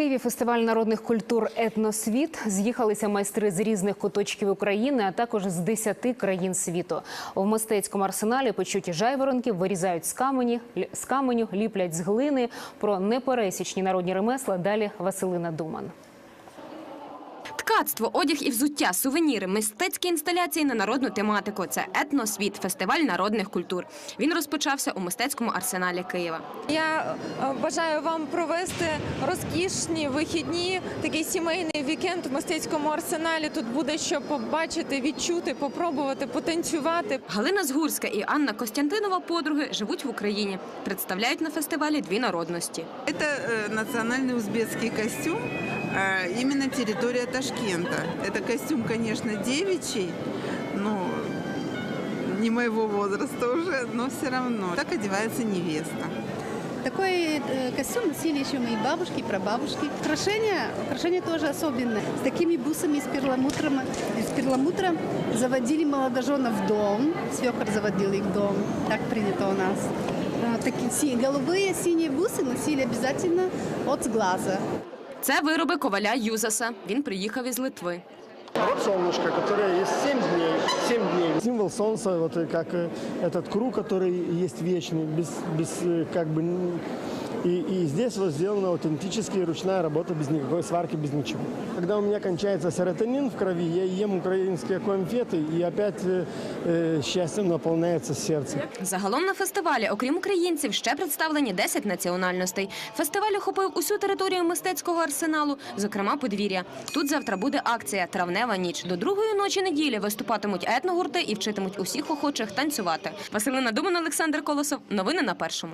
Києві фестиваль народних культур Етносвіт з'їхалися майстри з різних куточків України, а також з 10 країн світу. В мистецькому арсеналі почуті жайворонки вирізають з камені, з каменю, ліплять з глини. Про непересічні народні ремесла далі Василина Думан. Ткацтво, одяг і взуття, сувеніри, мистецькі інсталяції на народну тематику. Це етносвіт, фестиваль народних культур. Він розпочався у мистецькому арсеналі Києва. Я е, бажаю вам провести розкішні вихідні, такий сімейний вікенд в мистецькому арсеналі. Тут буде що побачити, відчути, попробувати, потанцювати. Галина Згурська і Анна Костянтинова, подруги, живуть в Україні. Представляють на фестивалі дві народності. Это э, национальный узбекский костюм, э, Именно территория Ташкента. Это костюм, конечно, девичий, но не моего возраста уже, но все равно. Так одевается невеста. Такой э, костюм носили еще мои бабушки прабабушки. Украшения, украшения тоже особенные. С такими бусами из перламутра, из перламутра заводили молодоженов в дом. Свекор заводил их в дом. Так принято у нас. А, Такие голубые синие бусы носили обязательно от глаза. Це вироби коваля Юзаса. Він приїхав із Литви. Вот солнышко, которое есть 7 дней. 7 дней. Символ солнца, вот э, как э, этот круг, который есть вечный, без, без э, как бы... н- И, и здесь вот сделана аутентически ручная работа без никакой сварки, без ничего. Когда у меня кончается серотонин в крови, я ем украинские конфеты, и опять э, э, счастьем наполняется сердце. Загалом на фестивалі, окрім українців, ще представлені 10 національностей. Фестиваль охопив усю територію мистецького арсеналу, зокрема подвір'я. Тут завтра буде акція Травнева ніч. До другої ночі неділі виступатимуть етногурти і вчитимуть усіх охочих танцювати. Василина Думан, Олександр Колосов. Новини на першому.